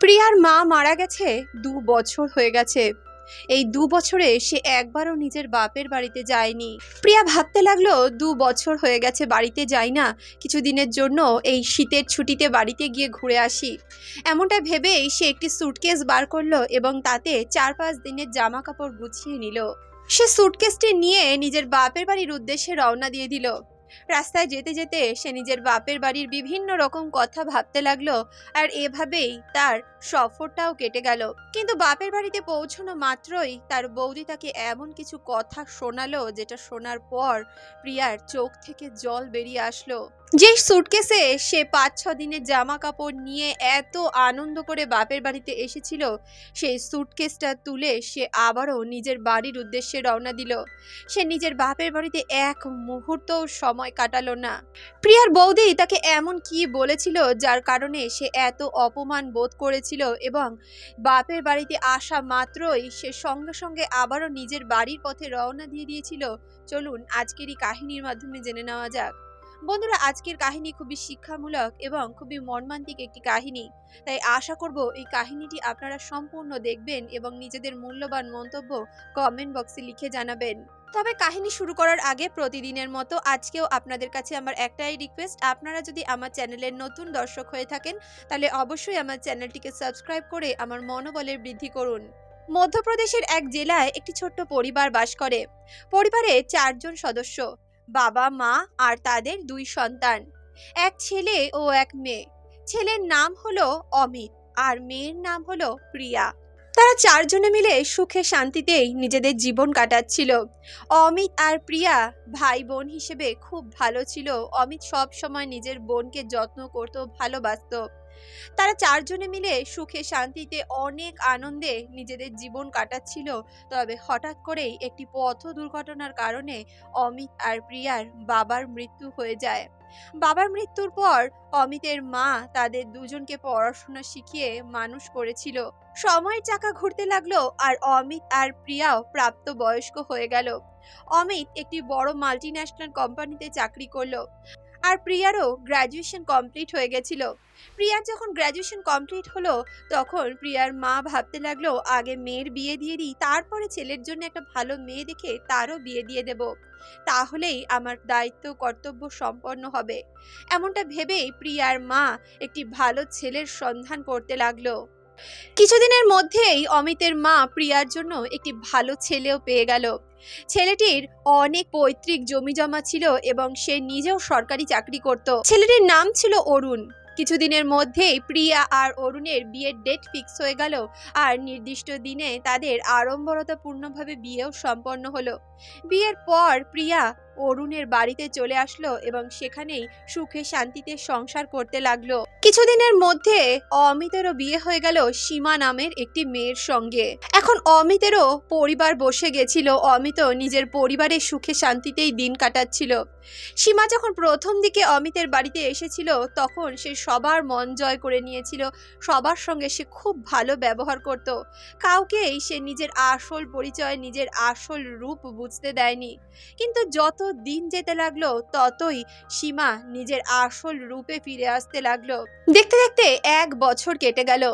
প্রিয়ার মা মারা গেছে দু বছর হয়ে গেছে। এই দু বছরে সে একবারও নিজের বাপের বাড়িতে যায়নি। প্রিয়া ভাবতে লাগল, দু বছর হয়ে গেছে, বাড়িতে যাই না। কিছুদিনের জন্য এই শীতের ছুটিতে বাড়িতে গিয়ে ঘুরে আসি। এমনটা ভেবেই সে একটি সুটকেস বার করল এবং তাতে চার পাঁচ দিনের জামা কাপড় গুছিয়ে নিল। সে সুটকেসটি নিয়ে নিজের বাপের বাড়ির উদ্দেশ্যে রওনা দিয়ে দিল। রাস্তায় যেতে যেতে সে নিজের বাপের বাড়ির বিভিন্ন রকম কথা ভাবতে লাগল আর এভাবেই তার সফরটাও কেটে গেল। কিন্তু বাপের বাড়িতে পৌঁছানো মাত্রই তার বৌদি তাকে এমন কিছু কথা শোনালো যেটা শোনার পর প্রিয়ার চোখ থেকে জল বেরিয়ে আসলো। যে সুটকেসে সে পাঁচ ছ দিনের জামা কাপড় নিয়ে এত আনন্দ করে বাপের বাড়িতে এসেছিল, সেই সুটকেসটা তুলে সে আবারও নিজের বাড়ির উদ্দেশ্যে রওনা দিল। সে নিজের বাপের বাড়িতে এক মুহূর্তও সময় কাটালো না। প্রিয়ার বৌদি তাকে এমন কি বলেছিল যার কারণে সে এত অপমান বোধ করেছিল এবং বাপের বাড়িতে আসা মাত্রই সে সঙ্গে সঙ্গে আবারও নিজের বাড়ির পথে রওনা দিয়ে দিয়েছিল। চলুন আজকের এই কাহিনীর মাধ্যমে জেনে নেওয়া যাক। বন্ধুরা, আজকের কাহিনী খুবই শিক্ষামূলক এবং খুবই মর্মান্তিক একটি কাহিনী। তাই আশা করব এই কাহিনীটি আপনারা সম্পূর্ণ দেখবেন এবং নিজেদের মূল্যবান মন্তব্য কমেন্ট বক্সে লিখে জানাবেন। তবে কাহিনী শুরু করার আগে প্রতিদিনের মতো আজকেও আপনাদের কাছে আমার একটাই রিকোয়েস্ট আপনারা যদি আমার চ্যানেলের নতুন দর্শক হয়ে থাকেন, তাহলে অবশ্যই আমার চ্যানেলটিকে সাবস্ক্রাইব করে আমার মনোবলের বৃদ্ধি করুন। মধ্যপ্রদেশের এক জেলায় একটি ছোট্ট পরিবার বাস করে। পরিবারে চারজন সদস্য। বাবা, মা আর তাদের দুই সন্তান। এক ছেলে ও এক মেয়ে। ছেলের নাম হলো অমিত আর মেয়ের নাম হলো প্রিয়া। তারা চারজনে মিলে সুখে শান্তিতেই নিজেদের জীবন কাটাচ্ছিল। অমিত আর প্রিয়া ভাই বোন হিসেবে খুব ভালো ছিল। অমিত সব সময় নিজের বোনকে যত্ন করত, ভালোবাসত। তারা চারজনে মিলে সুখে শান্তিতে অনেক আনন্দে নিজেদের জীবন কাটাচ্ছিল। তবে হঠাৎ করেই একটি পথ দুর্ঘটনার কারণে অমিত আর প্রিয়ার বাবার মৃত্যু হয়ে যায়। বাবার মৃত্যুর পর অমিতের মা তাদের দুজনকে পড়াশোনা শিখিয়ে মানুষ করেছিল। সময়ের চাকা ঘুরতে লাগল আর অমিত আর প্রিয়াও প্রাপ্ত বয়স্ক হয়ে গেল। অমিত একটি বড় মাল্টি ন্যাশনাল কোম্পানিতে চাকরি করল। আর প্রিয়ারও গ্র্যাজুয়েশন কমপ্লিট হয়ে গেছিল। প্রিয়ার যখন গ্র্যাজুয়েশন কমপ্লিট হলো, তখন প্রিয়ার মা ভাবতে লাগল, আগে মেয়ের বিয়ে দিয়ে দিই, তারপরে ছেলের জন্য একটা ভালো মেয়ে দেখে তারও বিয়ে দিয়ে দেব। তাহলেই আমার দায়িত্ব, কর্তব্য সম্পন্ন হবে। এমনটা ভেবেই প্রিয়ার মা একটি ভালো ছেলের সন্ধান করতে লাগল। কিছুদিনের মধ্যেই অমিতের মা প্রিয়ার জন্য একটি ভালো ছেলেও পেয়ে গেল। ছেলেটির অনেক পৈতৃক জমি জমা ছিল এবং সে নিজেও সরকারি চাকরি করত। ছেলেটির নাম ছিল অরুণ। কিছুদিনের মধ্যেই প্রিয়া আর অরুণের বিয়ের ডেট ফিক্স হয়ে গেল আর নির্দিষ্ট দিনে তাদের আড়ম্বরতাপূর্ণভাবে বিয়েও সম্পন্ন হলো। বিয়ের পর প্রিয়া অরুণের বাড়িতে চলে আসলো এবং সেখানেই সুখে শান্তিতে সংসার করতে লাগল। কিছুদিনের মধ্যে অমিতেরও বিয়ে হয়ে গেল সীমা নামের একটি মেয়ের সঙ্গে। এখন অমিতেরও পরিবার বসে গেছিল। অমিত নিজের পরিবারের সুখে শান্তিতেই দিন কাটাচ্ছিল। সীমা যখন প্রথম দিকে অমিতের বাড়িতে এসেছিল, তখন সে সবার মন জয় করে নিয়েছিল। সবার সঙ্গে সে খুব ভালো ব্যবহার করত। কাউকেই সে নিজের আসল পরিচয়, নিজের আসল রূপ বুঝতে দেয়নি। কিন্তু যত দিন যেতে লাগল, ততই সীমা নিজের আসল রূপে ফিরে আসতে লাগল। দেখতে দেখতে এক বছর কেটে গেল,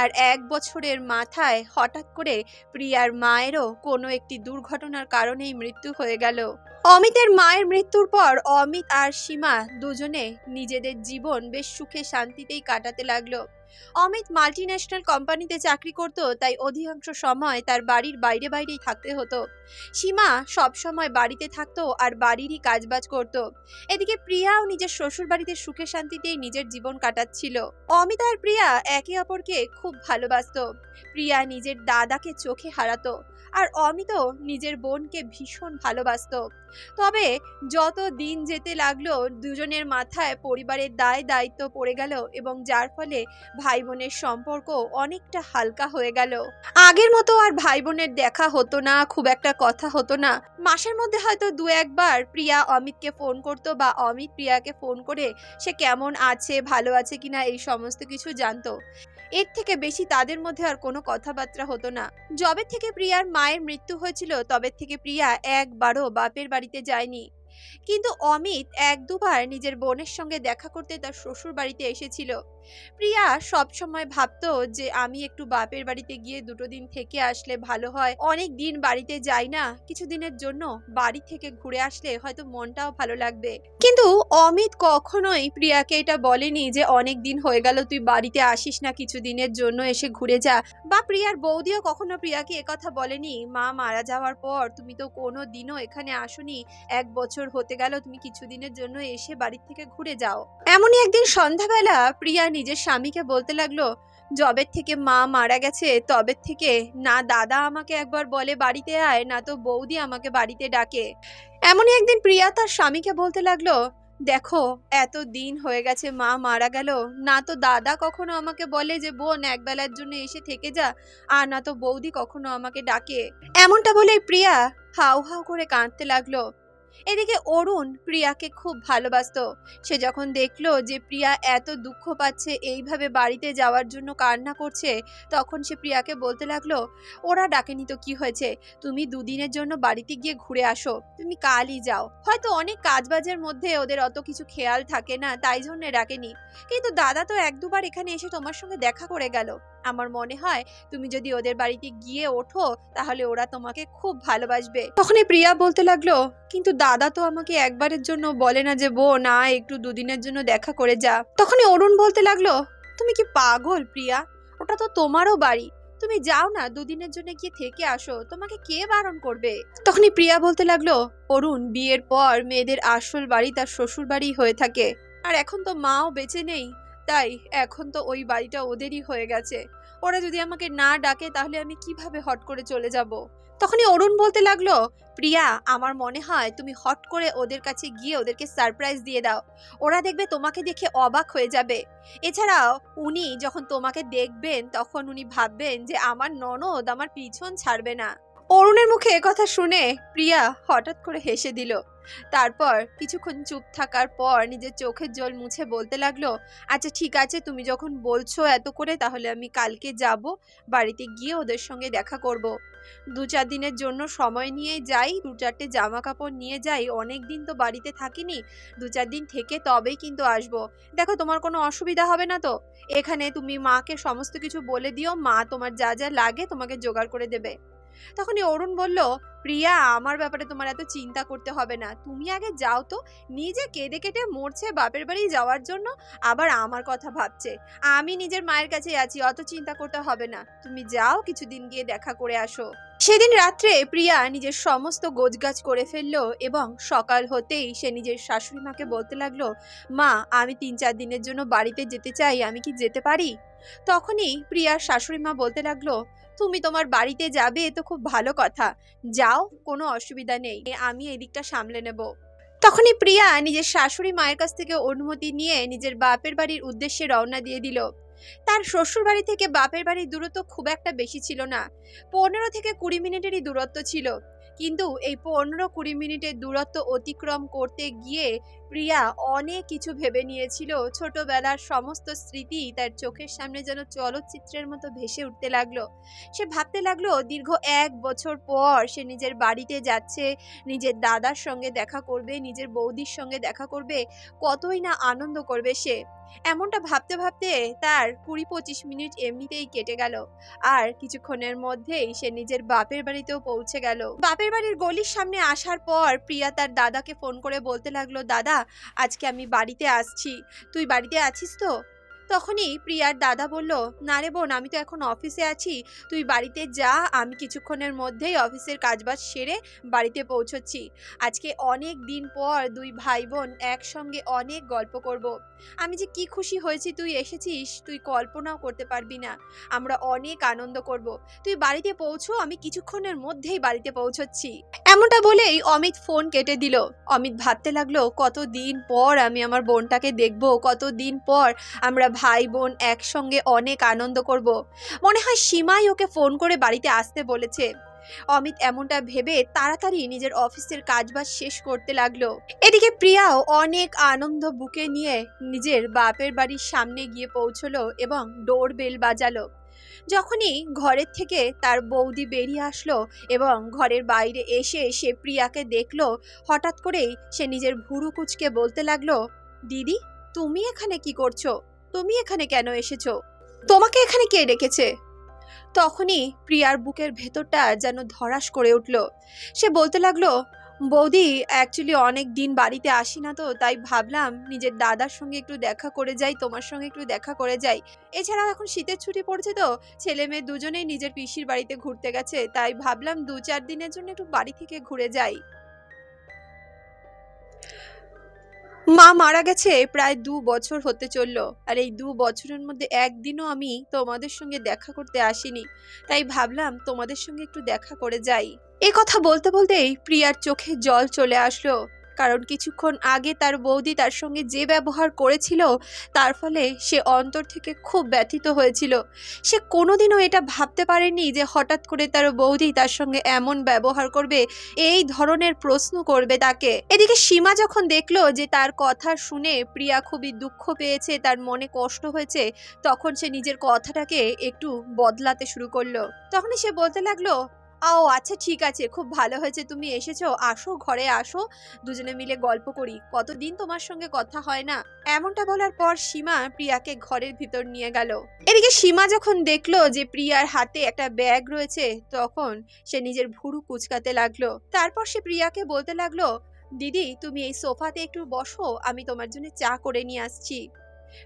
আর এক বছরের মাথায় হঠাৎ করে প্রিয়ার মায়েরও কোনো একটি দুর্ঘটনার কারণেই মৃত্যু হয়ে গেল। অমিতের মায়ের মৃত্যুর পর অমিত আর সীমা দুজনে নিজেদের জীবন বেশ সুখে শান্তিতেই কাটাতে লাগল। অমিত মাল্টি ন্যাশনাল কোম্পানিতে চাকরি করত, তাই অধিকাংশ সময় তার বাড়ির বাইরে বাইরেই থাকতে হতো। সীমা সব সময় বাড়িতে থাকতো আর বাড়িরই কাজবাজ করত। এদিকে প্রিয়াও নিজের শ্বশুর বাড়িতে সুখে শান্তিতেই নিজের জীবন কাটাচ্ছিল। অমিত আর প্রিয়া একে অপরকে খুব ভালোবাসত। প্রিয়া নিজের দাদাকে চোখে হারাতো। আর অমিত নিজের বোনকে ভীষণ ভালোবাসতো। তবে যত দিন যেতে লাগল, দুজনের মাথায় পরিবারের দায় দায়িত্ব পড়ে গেল এবং যার ফলে ভাই বোনের সম্পর্ক অনেকটা হালকা হয়ে গেল। আগের মতো আর ভাই বোনের দেখা হতো না, খুব একটা কথা হতো না। মাসের মধ্যে হয়তো দু একবার প্রিয়া অমিতকে ফোন করতো বা অমিত প্রিয়াকে ফোন করে সে কেমন আছে, ভালো আছে কিনা এই সমস্ত কিছু জানতো। এর থেকে বেশি তাদের মধ্যে আর কোনো কথাবার্তা হতো না। যবে থেকে প্রিয়ার মায়ের মৃত্যু হয়েছিল, তবে থেকে প্রিয়া একবারও বাপের বাড়িতে যায়নি। কিন্তু অমিত এক দুবার নিজের বোনের সঙ্গে দেখা করতে তার শ্বশুর বাড়িতে এসেছিল। প্রিয়া সব সময় ভাবতো যে আমি একটু বাপের বাড়িতে গিয়ে দুটো দিন থেকে আসলে ভালো হয়। অনেক দিন বাড়িতে যাই না, কিছু দিনের জন্য বাড়ি থেকে ঘুরে আসলে হয়তো মনটাও ভালো লাগবে। কিন্তু অমিত কখনোই প্রিয়াকে এটা বলেনি যে অনেক দিন হয়ে গেল তুই বাড়িতে আসিস না, কিছু দিনের জন্য এসে ঘুরে যা। বা প্রিয়ার বৌদিও কখনো প্রিয়াকে একথা বলেনি, মা মারা যাওয়ার পর তুমি তো কোনো দিনও এখানে আসোনি, এক বছর হতে গেল, তুমি কিছুদিনের জন্য এসে বাড়ি থেকে ঘুরে যাও। এমনই একদিন সন্ধ্যাবেলা প্রিয়া নিজের স্বামীকে বলতে লাগল জবের থেকে মা মারা গেছে তবে থেকে না দাদা আমাকে একবার বলে বাড়িতে আয়, না তো বৌদি আমাকে বাড়িতে ডাকে। এমনই একদিন প্রিয়া তার স্বামীকে বলতে লাগল, দেখো, এত দিন হয়ে গেছে মা মারা গেল, না তো দাদা কখনো আমাকে বলে যে, বোন একবেলার জন্য এসে থেকে যা, আর না তো বৌদি কখনো আমাকে ডাকে। এমনটা বলে প্রিয়া হাউ হাউ করে কাঁদতে লাগল। এদিকে অরুণ প্রিয়াকে খুব ভালোবাসতো। সে যখন দেখল যে প্রিয়া এত দুঃখ পাচ্ছে এইভাবে বাড়িতে যাওয়ার জন্য কান্না করছে, তখন সে প্রিয়াকে বলতে লাগল, ওরা ডাকেনি তো কি হয়েছে? তুমি দুদিনের জন্য বাড়িতে গিয়ে ঘুরে আসো। তুমি কালই যাও। হয়তো অনেক কাজবাজের মধ্যে ওদের অত কিছু খেয়াল থাকে না, তাই জন্য ডাকেনি। কিন্তু দাদা তো এক দুবার এখানে এসে তোমার সঙ্গে দেখা করে গেল। আমার মনে হয় তুমি যদি ওদের বাড়িতে গিয়ে ওঠো, তাহলে ওরা তোমাকে খুব ভালোবাসবে। তখনই প্রিয়া বলতে লাগল, কিন্তু দাদা তো আমাকে একবারের জন্য বলে না যে বো না, একটু দুদিনের জন্য দেখা করে যা। তখনই অরুণ বলতে লাগল, তুমি কি পাগল প্রিয়া? ওটা তো তোমারও বাড়ি। তুমি যাও না, দুদিনের জন্য গিয়ে থেকে আসো। তোমাকে কে বারণ করবে? তখনই প্রিয়া বলতে লাগল, অরুণ, বিয়ের পর মেয়েদের আসল বাড়ি তার শ্বশুর বাড়ি হয়ে থাকে। আর এখন তো মাও বেঁচে নেই। তাই এখন তো ওই বাড়িটা ওদেরই হয়ে গেছে। ওরা যদি আমাকে না ডাকে তাহলে আমি কীভাবে হট করে চলে যাব? তখনই অরুণ বলতে লাগল, প্রিয়া, আমার মনে হয় তুমি হট করে ওদের কাছে গিয়ে ওদেরকে সারপ্রাইজ দিয়ে দাও। ওরা দেখবে তোমাকে দেখে অবাক হয়ে যাবে। এছাড়াও উনি যখন তোমাকে দেখবেন তখন উনি ভাববেন যে আমার ননদ আমার পিছন ছাড়বে না। অরুণের মুখে কথা শুনে প্রিয়া হঠাৎ করে হেসে দিল তারপর কিছুক্ষণ চুপ থাকার পর নিজের চোখের জল মুছে বলতে লাগল আচ্ছা ঠিক আছে, তুমি যখন বলছো এত করে, তাহলে আমি কালকে যাব, বাড়িতে গিয়ে ওদের সঙ্গে দেখা করব। দু চার দিনের জন্য সময় নিয়ে যাই, দু চারটে জামা কাপড় নিয়ে যাই, অনেক দিন তো বাড়িতে থাকিনি, দু চার দিন থেকে তবেই কিন্তু আসব। দেখো, তোমার কোনো অসুবিধা হবে না তো? এখানে তুমি মাকে সমস্ত কিছু বলে দিও, মা তোমার যা যা লাগে তোমাকে জোগাড় করে দেবে। তখনই অরুণ বলল, প্রিয়া, আমার ব্যাপারে তোমার এত চিন্তা করতে হবে না। তুমি আগে যাও তো। নিজে কেঁদে কেটে মরছে বাপের বাড়ি যাওয়ার জন্য, আবার আমার কথা ভাবছে। আমি নিজের মায়ের কাছে আছি, অত চিন্তা করতে হবে না। তুমি যাও, কিছুদিন গিয়ে দেখা করে আসো। সেদিন রাত্রে প্রিয়া নিজের সমস্ত গোজগাছ করে ফেলল এবং সকাল হতেই সে নিজের শাশুড়ি মাকে বলতে লাগল, মা, আমি তিন চার দিনের জন্য বাড়িতে যেতে চাই, আমি কি যেতে পারি? তখনই প্রিয়ার শাশুড়ি মা বলতে লাগল তুমি তোমার বাড়িতে যাবে তো খুব ভালো কথা। যাও, কোনো অসুবিধা নেই। আমি এদিকটা সামলে নেব। তখনই প্রিয়া নিজের শাশুড়ি মায়ের কাছ থেকে অনুমতি নিয়ে নিজের বাপের বাড়ির উদ্দেশ্যে রওনা দিয়ে দিল। তার শ্বশুর বাড়ি থেকে বাপের বাড়ির দূরত্ব খুব একটা বেশি ছিল না। পনেরো থেকে কুড়ি মিনিটেরই দূরত্ব ছিল। কিন্তু এই পনেরো কুড়ি মিনিটের দূরত্ব অতিক্রম করতে গিয়ে প্রিয়া অনেক কিছু ভেবে নিয়েছিল। ছোটবেলার সমস্ত স্মৃতি তার চোখের সামনে যেন চলচ্চিত্রের মতো ভেসে উঠতে লাগল। সে ভাবতে লাগল, দীর্ঘ এক বছর পর সে নিজের বাড়িতে যাচ্ছে, নিজের দাদার সঙ্গে দেখা করবে, নিজের বৌদির সঙ্গে দেখা করবে, কতই না আনন্দ করবে সে। এমনটা ভাবতে ভাবতে তার কুড়ি পঁচিশ মিনিট এমনিতেই কেটে গেল। আর কিছুক্ষণের মধ্যেই সে নিজের বাপের বাড়িতেও পৌঁছে গেল। বাপের বাড়ির গলির সামনে আসার পর প্রিয়া তার দাদাকে ফোন করে বলতে লাগল, দাদা আজকে আমি বাড়িতে আসছি। তুই বাড়িতে আছিস তো? তখনই প্রিয়ার দাদা বলল, না রে বোন, আমি তো এখন অফিসে আছি। তুই বাড়িতে যা, আমি কিছুক্ষণের মধ্যেই অফিসের কাজবাজ সেরে বাড়িতে পৌঁছচ্ছি। আজকে অনেক দিন পর দুই ভাই বোন একসঙ্গে অনেক গল্প করব। আমি যে কি খুশি হয়েছি তুই এসেছিস, তুই কল্পনাও করতে পারবি না। আমরা অনেক আনন্দ করব। তুই বাড়িতে পৌঁছো, আমি কিছুক্ষণের মধ্যেই বাড়িতে পৌঁছচ্ছি। এমনটা বলেই অমিত ফোন কেটে দিল। অমিত ভাবতে লাগল কত দিন পর আমি আমার বোনটাকে দেখব, কতদিন পর আমরা ভাই বোন একসঙ্গে অনেক আনন্দ করব। মনে হয় সীমাই ওকে ফোন করে বাড়িতে আসতে বলেছে। অমিত এমনটা ভেবে তাড়াতাড়ি নিজের অফিসের কাজবাজ শেষ করতে লাগল। এদিকে প্রিয়াও অনেক আনন্দ বুকে নিয়ে নিজের বাপের বাড়ির সামনে গিয়ে পৌঁছলো এবং ডোর বেল বাজালো। যখনই ঘরের থেকে তার বৌদি বেরিয়ে আসলো এবং ঘরের বাইরে এসে সে প্রিয়াকে দেখল, হঠাৎ করেই সে নিজের ভুরু কুচকে বলতে লাগল, দিদি, তুমি এখানে কি করছ? তুমি এখানে কেন এসেছ? তোমাকে এখানে কে ডেকেছে? তখনই প্রিয়ার বুকের ভেতরটা যেন ধরাস করে উঠল। সে বলতে লাগল, বৌদি অ্যাকচুয়ালি অনেক দিন বাড়িতে আসি না তো, তাই ভাবলাম নিজের দাদার সঙ্গে একটু দেখা করে যাই, তোমার সঙ্গে একটু দেখা করে যাই। এছাড়াও এখন শীতের ছুটি পড়ছে তো, ছেলে মেয়ে দুজনেই নিজের পিসির বাড়িতে ঘুরতে গেছে, তাই ভাবলাম দু চার দিনের জন্য একটু বাড়ি থেকে ঘুরে যাই। মা মারা গেছে প্রায় দু বছর হতে চলল। আর এই দু বছরের মধ্যে একদিনও আমি তোমাদের সঙ্গে দেখা করতে আসিনি। তাই ভাবলাম তোমাদের সঙ্গে একটু দেখা করে যাই। এ কথা বলতে বলতেই প্রিয়ার চোখে জল চলে আসলো। কারণ কিছুক্ষণ আগে তার বৌদি তার সঙ্গে যে ব্যবহার করেছিল, তার ফলে সে অন্তর থেকে খুব ব্যথিত হয়েছিল। সে কোনোদিনও এটা ভাবতে পারেনি যে হঠাৎ করে তার বৌদি তার সঙ্গে এমন ব্যবহার করবে, এই ধরনের প্রশ্ন করবে তাকে। এদিকে সীমা যখন দেখল যে তার কথা শুনে প্রিয়া খুবই দুঃখ পেয়েছে, তার মনে কষ্ট হয়েছে, তখন সে নিজের কথাটাকে একটু বদলাতে শুরু করল। তখনই সে বলতে লাগল ও আচ্ছা ঠিক আছে, খুব ভালো হয়েছে তুমি এসেছ, আসো, ঘরে আসো, দুজনে মিলে গল্প করি, কতদিন তোমার সঙ্গে কথা হয় না? এমনটা বলার পর সীমা প্রিয়াকে ঘরের ভিতর নিয়ে গেল। এদিকে সীমা যখন দেখল যে প্রিয়ার হাতে একটা ব্যাগ রয়েছে, তখন সে নিজের ভুরু কুচকাতে লাগল। তারপর সে প্রিয়াকে বলতে লাগল, দিদি, তুমি এই সোফাতে একটু বসো, আমি তোমার জন্য চা করে নিয়ে আসছি।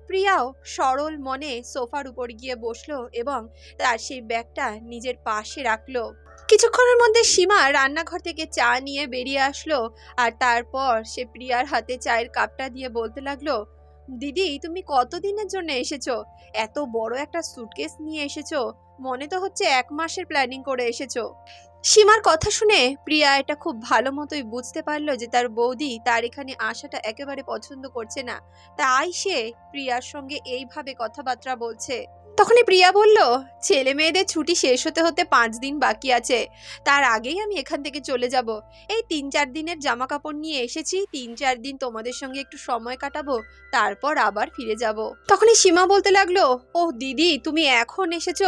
প্রিয়াও সরল মনে সোফার উপর গিয়ে বসল এবং তার সেই ব্যাগটা নিজের পাশে রাখল। কিছুক্ষণের মধ্যে সীমা রান্নাঘর থেকে চা নিয়ে বেরিয়ে আসলো আর তারপর সে প্রিয়ার হাতে চায়ের কাপটা দিয়ে বলতে লাগল, দিদি, তুমি কতদিনের জন্য এসেছ? এত বড় একটা সুটকেস নিয়ে এসেছ। মনে তো হচ্ছে এক মাসের প্ল্যানিং করে এসেছ। সীমার কথা শুনে প্রিয়া এটা খুব ভালো মতোই বুঝতে পারল যে তার বৌদি তার এখানে আসাটা একেবারে পছন্দ করছে না। তাই সে প্রিয়ার সঙ্গে এইভাবে কথাবার্তা বলছে। তখনই প্রিয়া বলল, ছেলে মেয়েদের ছুটি শেষ হতে হতে পাঁচ দিন বাকি আছে। তার আগেই আমি এখান থেকে চলে যাব। এই তিন চার দিনের জামা কাপড় নিয়ে এসেছি, তিন চার দিন তোমাদের সঙ্গে একটু সময় কাটাবো, তারপর আবার ফিরে যাব। তখনই সীমা বলতে লাগল ও দিদি, তুমি এখন এসেছ?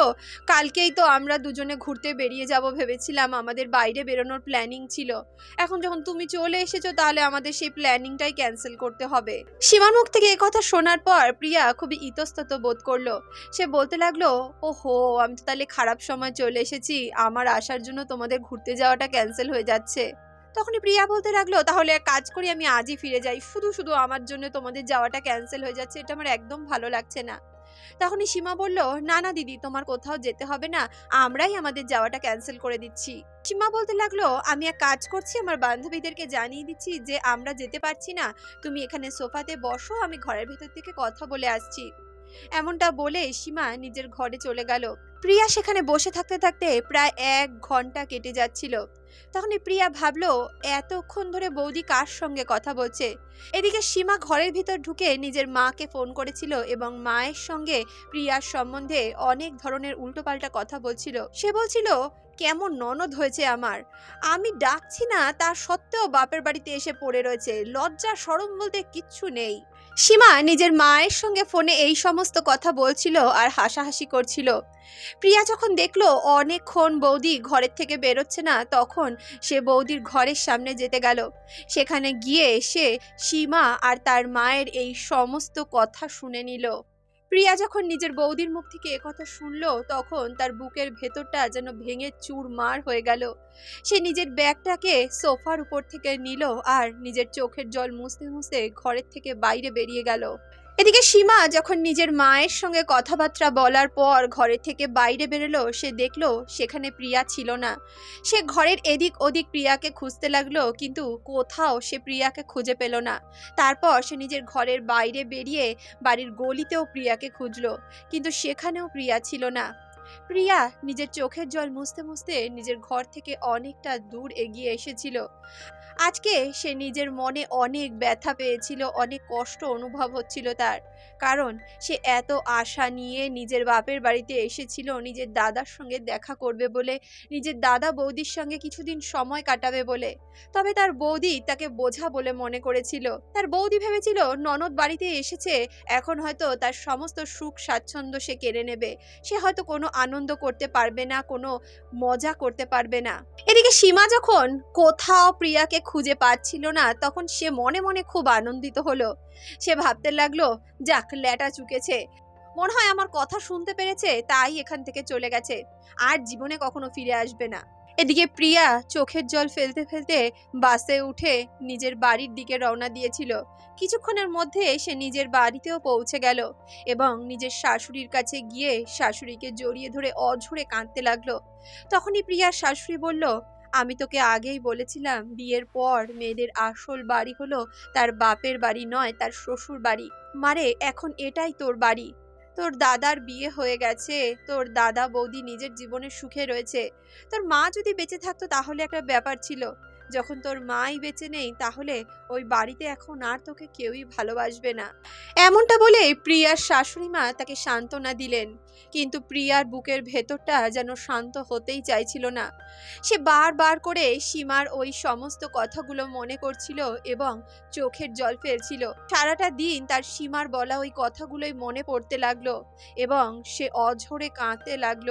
কালকেই তো আমরা দুজনে ঘুরতে বেরিয়ে যাব ভেবেছিলাম, আমাদের বাইরে বেরোনোর প্ল্যানিং ছিল। এখন যখন তুমি চলে এসেছ, তাহলে আমাদের সেই প্ল্যানিংটাই ক্যান্সেল করতে হবে। সীমার মুখ থেকে কথা শোনার পর প্রিয়া খুবই ইতস্তত বোধ করল। সে বলতে লাগল, ওহো, আমি তো তাহলে খারাপ সময় চলে এসেছি, আমার আসার জন্য তোমাদের ঘুরতে যাওয়াটা ক্যান্সেল হয়ে যাচ্ছে। তখনই প্রিয়া বলতে লাগল, তাহলে কাজ করি, আমি আজই ফিরে যাই। শুধু শুধু আমার জন্য তোমাদের যাওয়াটা ক্যান্সেল হয়ে যাচ্ছে, এটা আমার একদম ভালো লাগছে না। তখনই সীমা বলল, না না, দিদি, তোমার কোথাও যেতে হবে না, আমরাই আমাদের যাওয়াটা ক্যান্সেল করে দিচ্ছি। সীমা বলতে লাগল, আমি এক কাজ করছি, আমার বান্ধবীদেরকে জানিয়ে দিচ্ছি যে আমরা যেতে পারছি না। তুমি এখানে সোফাতে বসো, আমি ঘরের ভেতর থেকে কথা বলে আসছি। এমনটা বলে সীমা নিজের ঘরে চলে গেল। প্রিয়া সেখানে বসে থাকতে থাকতে প্রায় এক ঘণ্টা কেটে যাচ্ছিল। তখনই প্রিয়া ভাবলো, এতক্ষণ ধরে বৌদি কার সঙ্গে কথা বলছে? এদিকে সীমা ঘরের ভিতর ঢুকে নিজের মাকে ফোন করেছিল এবং মায়ের সঙ্গে প্রিয়ার সম্বন্ধে অনেক ধরনের উল্টোপাল্টা কথা বলছিল। সে বলছিল, কেমন ননদ হয়েছে আমার। আমি ডাকছি না তার সত্ত্বেও বাপের বাড়িতে এসে পড়ে রয়েছে। লজ্জা সরম বলতে কিচ্ছু নেই। সীমা নিজের মায়ের সঙ্গে ফোনে এই সমস্ত কথা বলছিল আর হাসাহাসি করছিল। প্রিয়া যখন দেখল অনেকক্ষণ বৌদি ঘরের থেকে বেরোচ্ছে না, তখন সে বৌদির ঘরের সামনে যেতে গেল। সেখানে গিয়ে সে সীমা আর তার মায়ের এই সমস্ত কথা শুনে নিল। প্রিয়া যখন নিজের বৌদির মুখ থেকে একথা শুনল, তখন তার বুকের ভেতরটা যেন ভেঙে চুর মার হয়ে গেল। সে নিজের ব্যাগটাকে সোফার উপর থেকে নিল আর নিজের চোখের জল মুছতে মুছতে ঘরের থেকে বাইরে বেরিয়ে গেল। এদিকে সীমা যখন নিজের মায়ের সঙ্গে কথাবার্তা বলার পর ঘরের থেকে বাইরে বেরোলো, সে দেখল সেখানে প্রিয়া ছিল না। সে ঘরের এদিক ওদিক প্রিয়াকে খুঁজতে লাগল, কিন্তু কোথাও সে প্রিয়াকে খুঁজে পেল না। তারপর সে নিজের ঘরের বাইরে বেরিয়ে বাড়ির গলিতেও প্রিয়াকে খুঁজলো, কিন্তু সেখানেও প্রিয়া ছিল না। প্রিয়া নিজের চোখের জল মুছতে মুছতে নিজের ঘর থেকে অনেকটা দূর এগিয়ে এসেছিল। আজকে সে নিজের মনে অনেক ব্যথা পেয়েছিল অনেক কষ্ট অনুভব হচ্ছিল তার। কারণ সে এত আশা নিয়ে নিজের বাপের বাড়িতে এসেছিল, নিজের দাদার সঙ্গে দেখা করবে বলে, নিজের দাদা বৌদির সঙ্গে কিছুদিন সময় কাটাবে বলে। তবে তার বৌদি তাকে বোঝা বলে মনে করেছিল। তার বৌদি ভেবেছিল, ননদ বাড়িতে এসেছে, এখন হয়তো তার সমস্ত সুখ স্বাচ্ছন্দ্য সে কেড়ে নেবে। সে হয়তো কোনো আনন্দ করতে পারবে না, কোনো মজা করতে পারবে না। এদিকে সীমা যখন কোথাও প্রিয়াকে খুঁজে পাচ্ছিল না, তখন সে মনে মনে খুব আনন্দিত হলো। সে ভাবতে লাগল, যাক, ল্যাটা চুকেছে। মনে হয় আমার কথা শুনতে পেরেছে, তাই এখান থেকে চলে গেছে। আর জীবনে কখনো ফিরে আসবে না। এদিকে প্রিয়া চোখের জল ফেলতে ফেলতে বাসে উঠে নিজের বাড়ির দিকে রওনা দিয়েছিল। কিছুক্ষণের মধ্যে সে নিজের বাড়িতেও পৌঁছে গেল এবং নিজের শাশুড়ির কাছে গিয়ে শাশুড়িকে জড়িয়ে ধরে অঝরে কাঁদতে লাগল। তখনই প্রিয়ার শাশুড়ি বলল আমি তোকে আগেই বলেছিলাম, বিয়ের পর মেয়েদের আসল বাড়ি হলো তার বাপের বাড়ি নয়, তার শ্বশুর বাড়ি। মারে, এখন এটাই তোর বাড়ি। তোর দাদার বিয়ে হয়ে গেছে, তোর দাদা বৌদি নিজের জীবনে সুখে রয়েছে। তোর মা যদি বেঁচে থাকতো তাহলে একটা ব্যাপার ছিল। যখন তোর মাই বেঁচে নেই, তাহলে ওই বাড়িতে এখন আর তোকে কেউই ভালোবাসবে না। এমনটা বলে প্রিয়ার শাশুড়ি মা তাকে সান্ত্বনা দিলেন। কিন্তু প্রিয়ার বুকের ভেতরটা যেন শান্ত হতেই চাইছিল না। সে বারবার করে সীমার ওই সমস্ত কথাগুলো মনে করছিল এবং চোখের জল ফেলছিল। সারাটা দিন তার সীমার বলা ওই কথাগুলোই মনে পড়তে লাগল এবং সে অঝরে কাঁদতে লাগল।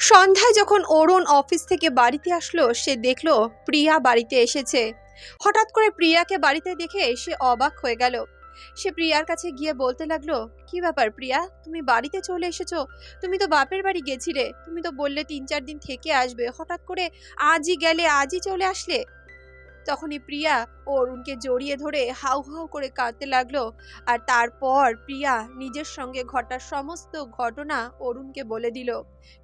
সন্ধ্যায় যখন অরুণ অফিস থেকে বাড়িতে আসলো, সে দেখল প্রিয়া বাড়িতে এসেছে। হঠাৎ করে প্রিয়াকে বাড়িতে দেখে সে অবাক হয়ে গেল। সে প্রিয়ার কাছে গিয়ে বলতে লাগল, কি ব্যাপার প্রিয়া? তুমি বাড়িতে চলে এসেছ? তুমি তো বাপের বাড়ি গেছিলে। তুমি তো বললে তিন চার দিন থেকে আসবে। হঠাৎ করে আজই গেলে, আজই চলে আসলে? তখনই প্রিয়া ও অরুণকে জড়িয়ে ধরে হাউ হাউ করে কাঁদতে লাগল। আর তারপর প্রিয়া নিজের সঙ্গে ঘটা সমস্ত ঘটনা অরুণকে বলে দিল।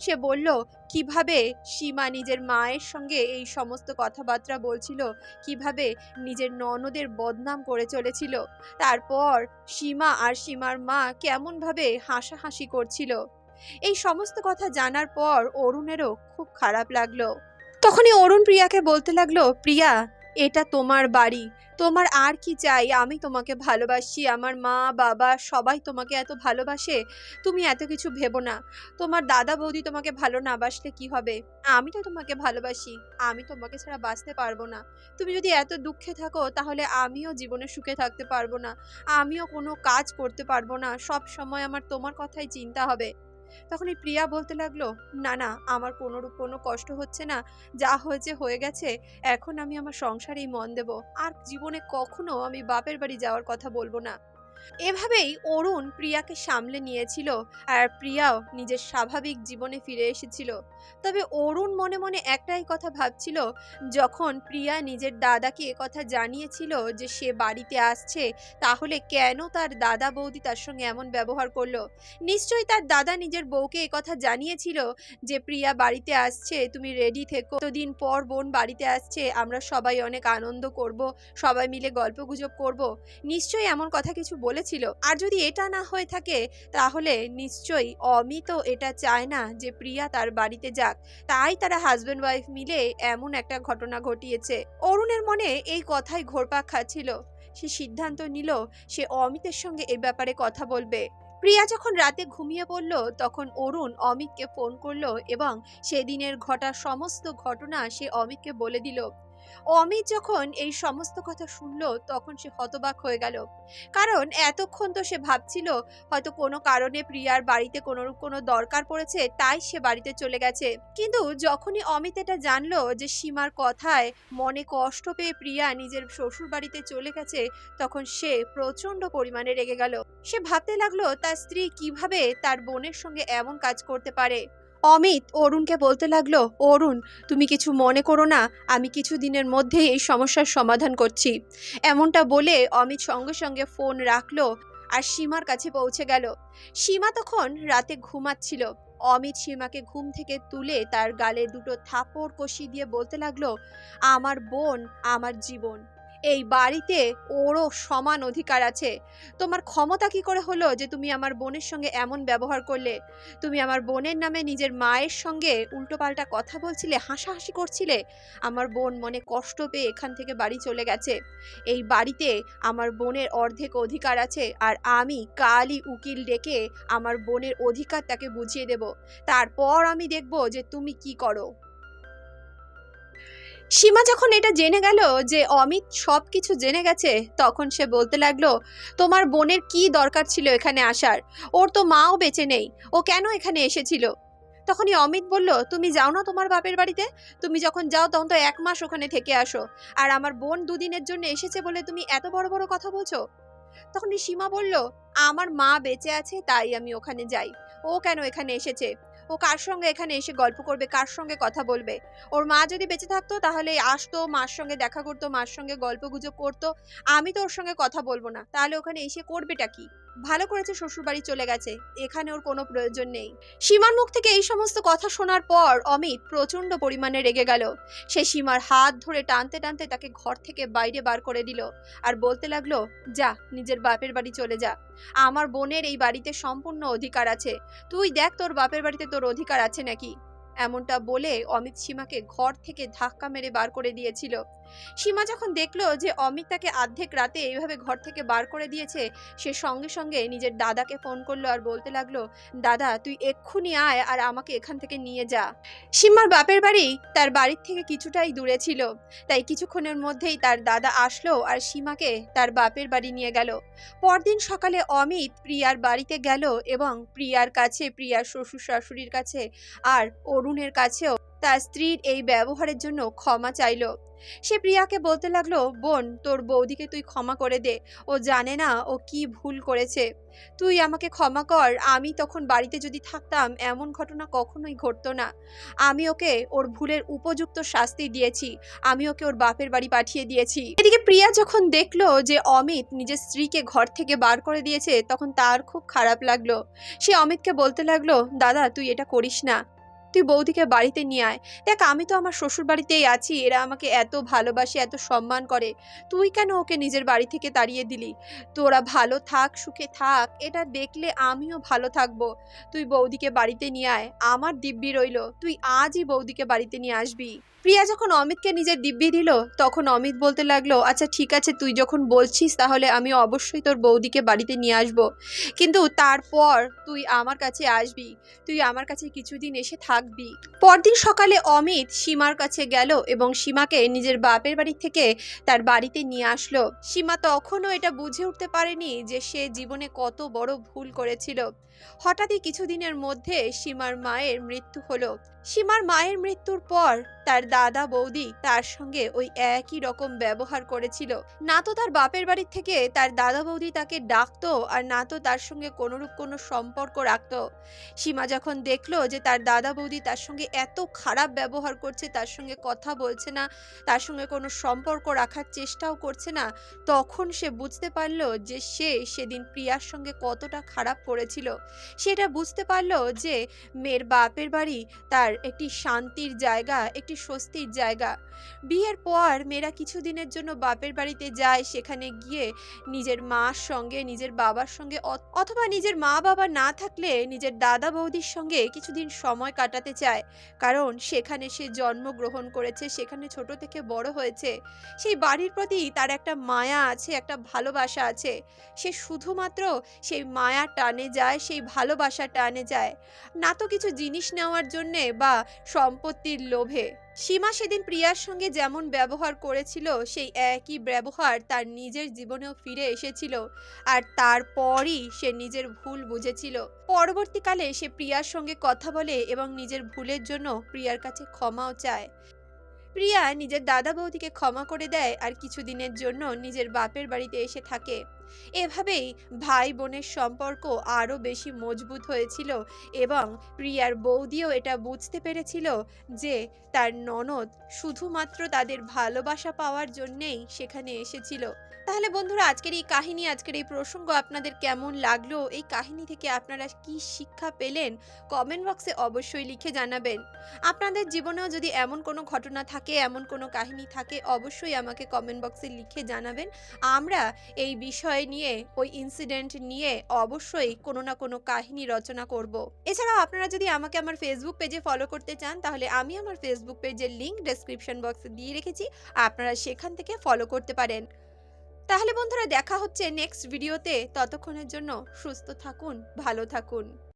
সে বলল, কীভাবে সীমা নিজের মায়ের সঙ্গে এই সমস্ত কথাবার্তা বলছিল? কীভাবে নিজের ননদের বদনাম করে চলেছিল? তারপর সীমা আর সীমার মা কেমনভাবে হাসাহাসি করছিল? এই সমস্ত কথা জানার পর অরুণেরও খুব খারাপ লাগল। তখনই অরুণ প্রিয়াকে বলতে লাগল, প্রিয়া এটা তোমার বাড়ি। তোমার আর কি চাই? আমি তোমাকে ভালোবাসি, আমার মা, বাবা সবাই তোমাকে এত ভালোবাসে। তুমি এত কিছু ভেবো না। তোমার দাদা, বৌদি তোমাকে ভালো না বাসলে কি হবে? আমি তো তোমাকে ভালোবাসি। আমি তোমাকে ছাড়া বাঁচতে পারব না। তুমি যদি এত দুঃখে থাকো, তাহলে আমিও জীবনে সুখে থাকতে পারব না। আমিও কোনো কাজ করতে পারব না। সব সময় আমার তোমার কথাই চিন্তা হবে। তখন এই প্রিয়া বলতে লাগল, না না, আমার কোনোরূপ কোনো কষ্ট হচ্ছে না। যা হয়েছে হয়ে গেছে। এখন আমি আমার সংসারেই মন দেব। আর জীবনে কখনো আমি বাপের বাড়ি যাওয়ার কথা বলব না। এভাবেই অরুণ প্রিয়াকে সামলে নিয়েছিল আর প্রিয়াও নিজের স্বাভাবিক জীবনে ফিরে এসেছিল। তবে অরুণ মনে মনে একটাই কথা ভাবছিল, যখন প্রিয়া নিজের দাদাকে কথা জানিয়েছিল যে সে বাড়িতে আসছে, তাহলে কেন তার দাদা বৌদি তার সঙ্গে এমন ব্যবহার করল? নিশ্চয়ই তার দাদা নিজের বউকে কথা জানিয়েছিল যে, প্রিয়া বাড়িতে আসছে, তুমি রেডি থেকো। দিন পর বোন বাড়িতে আসছে, আমরা সবাই অনেক আনন্দ করব, সবাই মিলে গল্প গুজব করব। নিশ্চয়ই এমন কথা কিছু বলেছিল। আর যদি এটা না হয়ে থাকে, তাহলে নিশ্চয়ই অমিতও এটা চায় না যে প্রিয়া তার বাড়িতে যাক। তাই তারা হাজব্যান্ড ওয়াইফ মিলে এমন একটা ঘটনা ঘটিয়েছে। অরুণের মনে এই কথাই ঘোরপাক খাচ্ছিল। সে সিদ্ধান্ত নিল, সে অমিতের সঙ্গে এ ব্যাপারে কথা বলবে। প্রিয়া যখন রাতে ঘুমিয়ে পড়ল, তখন অরুণ অমিতকে ফোন করল এবং সেদিনের ঘটা সমস্ত ঘটনা সে অমিতকে বলে দিল। অমিত যখন এই সমস্ত কথা শুনলো, তখন সে হতবাক হয়ে গেল। কারণ এতক্ষণ তো সে ভাবছিল, হয়তো কোনো কারণে প্রিয়ার বাড়িতে কোনো কোনো দরকার পড়েছে, তাই সে বাড়িতে চলে গেছে। কিন্তু যখনই অমিত এটা জানলো যে সীমার কথায় মনে কষ্ট পেয়ে প্রিয়া নিজের শ্বশুর বাড়িতে চলে গেছে, তখন সে প্রচণ্ড পরিমাণে রেগে গেল। সে ভাবতে লাগল, তার স্ত্রী কীভাবে তার বোনের সঙ্গে এমন কাজ করতে পারে? অমিত অরুণকে বলতে লাগল, অরুণ, তুমি কিছু মনে করো না, আমি কিছু দিনের মধ্যেই এই সমস্যার সমাধান করছি। এমনটা বলে অমিত সঙ্গে সঙ্গে ফোন রাখল আর সীমার কাছে পৌঁছে গেল। সীমা তখন রাতে ঘুমাচ্ছিল। অমিত সীমাকে ঘুম থেকে তুলে তার গালে দুটো থাপড় কষি দিয়ে বলতে লাগল, আমার বোন, আমার জীবন। এই বাড়িতে ওরও সমান অধিকার আছে। তোমার ক্ষমতা কি করে হলো যে তুমি আমার বোনের সঙ্গে এমন ব্যবহার করলে? তুমি আমার বোনের নামে নিজের মায়ের সঙ্গে উল্টোপাল্টা কথা বলছিলে, হাসাহাসি করছিলে? আমার বোন মনে কষ্ট পেয়ে এখান থেকে বাড়ি চলে গেছে। এই বাড়িতে আমার বোনের অর্ধেক অধিকার আছে আর আমি কালই উকিল ডেকে আমার বোনের অধিকার তাকে বুঝিয়ে দেব। তারপর আমি দেখব যে তুমি কি করো। সীমা যখন এটা জেনে গেল যে অমিত সব কিছু জেনে গেছে, তখন সে বলতে লাগল, তোমার বোনের কি দরকার ছিল এখানে আসার? ওর তো মাও বেঁচে নেই। ও কেন এখানে এসেছিল? তখনই অমিত বলল, তুমি যাও না তোমার বাপের বাড়িতে? তুমি যখন যাও তখন তো এক মাস ওখানে থেকে আসো। আর আমার বোন দুদিনের জন্য এসেছে বলে তুমি এত বড় বড় কথা বলছো? তখনই সীমা বলল, আমার মা বেঁচে আছে, তাই আমি ওখানে যাই। ও কেন এখানে এসেছে? ও কার সঙ্গে এখানে এসে গল্প করবে? কার সঙ্গে কথা বলবে? ওর মা যদি বেঁচে থাকতো, তাহলে আসতো, মার সঙ্গে দেখা করতো, মার সঙ্গে গল্প গুজব করতো। আমি তো ওর সঙ্গে কথা বলব না। তাহলে ওখানে এসে করবেটা কি? ভালো করেছে শ্বশুর বাড়ি চলে গেছে। এখানে ওর কোনো প্রয়োজন নেই। সীমার মুখ থেকে এই সমস্ত কথা শোনার পর অমিত প্রচণ্ড পরিমাণে রেগে গেল। সে সীমার হাত ধরে টানতে টানতে তাকে ঘর থেকে বাইরে বার করে দিল আর বলতে লাগল, যা, নিজের বাপের বাড়ি চলে যা। আমার বোনের এই বাড়িতে সম্পূর্ণ অধিকার আছে। তুই দেখ তোর বাপের বাড়িতে তোর অধিকার আছে নাকি? এমনটা বলে অমিত সীমাকে ঘর থেকে ধাক্কা মেরে বার করে দিয়েছিল। সীমা যখন দেখল যে অমিত তাকে অর্ধেক রাতে এইভাবে ঘর থেকে বার করে দিয়েছে, সে সঙ্গে সঙ্গে নিজের দাদাকে ফোন করল আর বলতে লাগল, দাদা, তুই এক্ষুনি আয় আর আমাকে এখান থেকে নিয়ে যা। সীমার বাপের বাড়ি তার বাড়ির থেকে কিছুটাই দূরে ছিল, তাই কিছুক্ষণের মধ্যেই তার দাদা আসলো আর সীমাকে তার বাপের বাড়ি নিয়ে গেল। পরদিন সকালে অমিত প্রিয়ার বাড়িতে গেল এবং প্রিয়ার কাছে, প্রিয়ার শ্বশুর শাশুড়ির কাছে আর অরুণের কাছেও তার স্ত্রীর এই ব্যবহারের জন্য ক্ষমা চাইলো। সে প্রিয়াকে বলতে লাগল, বোন, তোর বৌদিকে তুই ক্ষমা করে দে। ও জানে না ও কি ভুল করেছে। তুই আমাকে ক্ষমা কর, আমি তখন বাড়িতে যদি থাকতাম, এমন ঘটনা কখনোই ঘটতো না। আমি ওকে ওর ভুলের উপযুক্ত শাস্তি দিয়েছি। আমি ওকে ওর বাপের বাড়ি পাঠিয়ে দিয়েছি। এদিকে প্রিয়া যখন দেখল যে অমিত নিজের স্ত্রীকে ঘর থেকে বার করে দিয়েছে, তখন তার খুব খারাপ লাগল। সে অমিতকে বলতে লাগল, দাদা, তুই এটা করিস না। তুই বৌদিকে বাড়িতে নিয়ে আয়। দেখ, আমি তো আমার শ্বশুর বাড়িতেই আছি, এরা আমাকে এত ভালোবাসে, এত সম্মান করে। তুই কেন ওকে নিজের বাড়ি থেকে তাড়িয়ে দিলি? তোরা ভালো থাক, সুখে থাক, এটা দেখলে আমিও ভালো থাকব। তুই বৌদিকে বাড়িতে নিয়ে আয়, আমার দিব্যি রইল, তুই আজই বৌদিকে বাড়িতে নিয়ে আসবি। প্রিয়া যখন অমিতকে নিজের দিব্যি দিল, তখন অমিত বলতে লাগল আচ্ছা ঠিক আছে, তুই যখন বলছিস, তাহলে আমি অবশ্যই তোর বৌদিকে বাড়িতে নিয়ে আসব। কিন্তু তারপর তুই আমার কাছে আসবি। তুই আমার কাছে কিছুদিন এসে থাকবি পরদিন সকালে অমিত সীমার কাছে গেল এবং সীমাকে নিজের বাপের বাড়ি থেকে তার বাড়িতে নিয়ে আসলো। সীমা তখনও এটা বুঝে উঠতে পারেনি যে সে জীবনে কত বড় ভুল করেছিল। হঠাৎই কিছুদিনের মধ্যে সীমার মায়ের মৃত্যু হলো। সীমার মায়ের মৃত্যুর পর তার দাদা বৌদি তার সঙ্গে ওই একই রকম ব্যবহার করেছিল। না তো তার বাপের বাড়ির থেকে তার দাদা বৌদি তাকে ডাকতো আর না তো তার সঙ্গে কোনোরূপ কোনো সম্পর্ক রাখতো। সীমা যখন দেখল যে তার দাদা বৌদি তার সঙ্গে এত খারাপ ব্যবহার করছে, তার সঙ্গে কথা বলছে না, তার সঙ্গে কোনো সম্পর্ক রাখার চেষ্টাও করছে না, তখন সে বুঝতে পারল যে সে সেদিন প্রিয়ার সঙ্গে কতটা খারাপ করেছিল সেটা বুঝতে পারল যে মেয়ের বাপের বাড়ি তার একটি শান্তির জায়গা, একটি স্বস্তির জায়গা। বিয়ের পর মেয়েরা কিছুদিনের জন্য বাপের বাড়িতে যায়, সেখানে গিয়ে নিজের মার সঙ্গে, নিজের বাবার সঙ্গে অথ- অথবা নিজের মা বাবা না থাকলে নিজের দাদা বৌদির সঙ্গে কিছুদিন সময় কাটাতে চায়। কারণ সেখানে সে জন্মগ্রহণ করেছে, সেখানে ছোট থেকে বড় হয়েছে। সেই বাড়ির প্রতি তার একটা মায়া আছে, একটা ভালোবাসা আছে। সে শুধুমাত্র সেই মায়া টানে যায়, সেই ভালোবাসা টানে যায়। না তো কিছু জিনিস নেওয়ার জন্যে বা সম্পত্তির লোভে। সীমা সেদিন প্রিয়ার সঙ্গে যেমন ব্যবহার করেছিল, সেই একই ব্যবহার তার নিজের জীবনেও ফিরে এসেছিল আর তারপরই সে নিজের ভুল বুঝেছিল। পরবর্তীকালে সে প্রিয়ার সঙ্গে কথা বলে এবং নিজের ভুলের জন্য প্রিয়ার কাছে ক্ষমাও চায়। প্রিয়া নিজের দাদা বৌদিকে ক্ষমা করে দেয় আর কিছুদিনের জন্য নিজের বাপের বাড়িতে এসে থাকে। এভাবেই ভাই বোনের সম্পর্ক আরও বেশি মজবুত হয়েছিল এবং প্রিয়ার বৌদিও এটা বুঝতে পেরেছিল যে তার ননদ শুধুমাত্র তাদের ভালোবাসা পাওয়ার জন্যেই সেখানে এসেছিল। তাহলে বন্ধুরা, আজকের এই কাহিনী, আজকের এই প্রসঙ্গ আপনাদের কেমন লাগল? এই কাহিনী থেকে আপনারা কি শিক্ষা পেলেন? কমেন্ট বক্সে অবশ্যই লিখে জানাবেন। আপনাদের জীবনেও যদি এমন কোনো ঘটনা থাকে, এমন কোনো কাহিনী থাকে, অবশ্যই আমাকে কমেন্ট বক্সে লিখে জানাবেন। আমরা এই বিষয় নিয়ে, ওই ইনসিডেন্ট নিয়ে অবশ্যই কোনো না কোনো কাহিনী রচনা করব। এছাড়াও আপনারা যদি আমাকে আমার ফেসবুক পেজে ফলো করতে চান, তাহলে আমি আমার ফেসবুক পেজের লিঙ্ক ডেসক্রিপশন বক্সে দিয়ে রেখেছি। আপনারা সেখান থেকে ফলো করতে পারেন। তাহলে বন্ধুরা, দেখা হচ্ছে নেক্সট ভিডিওতে ততক্ষণের জন্য সুস্থ থাকুন, ভালো থাকুন।